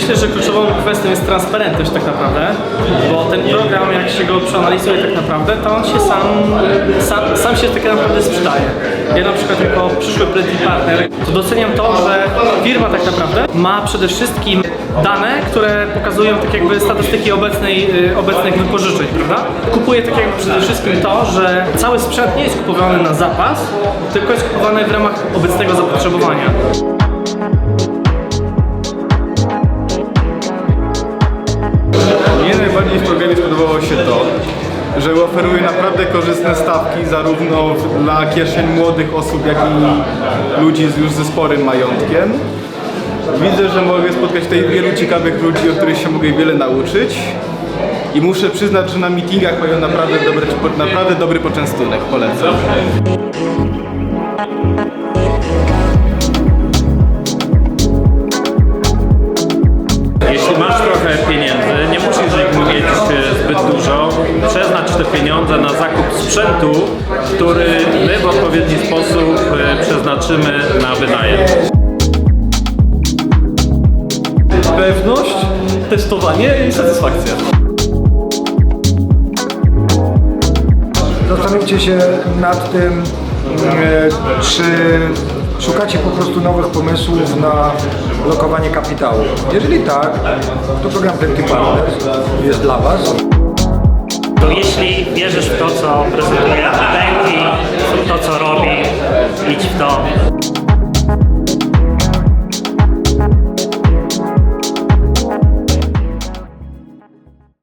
Myślę, że kluczową kwestią jest transparentność tak naprawdę, bo ten program, jak się go przeanalizuje tak naprawdę, to on się sam, sam, sam się tak naprawdę sprzedaje. Ja na przykład jako przyszły Pretty Partner, to doceniam to, że firma tak naprawdę ma przede wszystkim dane, które pokazują tak jakby statystyki obecnej, y, obecnych wypożyczeń, prawda? Kupuję tak jakby przede wszystkim to, że cały sprzęt nie jest kupowany na zapas, tylko jest kupowany w ramach obecnego zapotrzebowania. Korzystne stawki zarówno dla kieszeń młodych osób, jak i ludzi już ze sporym majątkiem. Widzę, że mogę spotkać tutaj wielu ciekawych ludzi, o których się mogę wiele nauczyć. I muszę przyznać, że na meetingach mają naprawdę, dobre, naprawdę dobry poczęstunek. Polecam. Pieniądze na zakup sprzętu, który my w odpowiedni sposób e, przeznaczymy na wynajem. Pewność, testowanie i satysfakcja. Zastanówcie się nad tym, e, czy szukacie po prostu nowych pomysłów na lokowanie kapitału. Jeżeli tak, to program Plenty Partners jest dla Was. To jeśli wierzysz w to, co prezentuje Denki, w to, co robi, idź w to.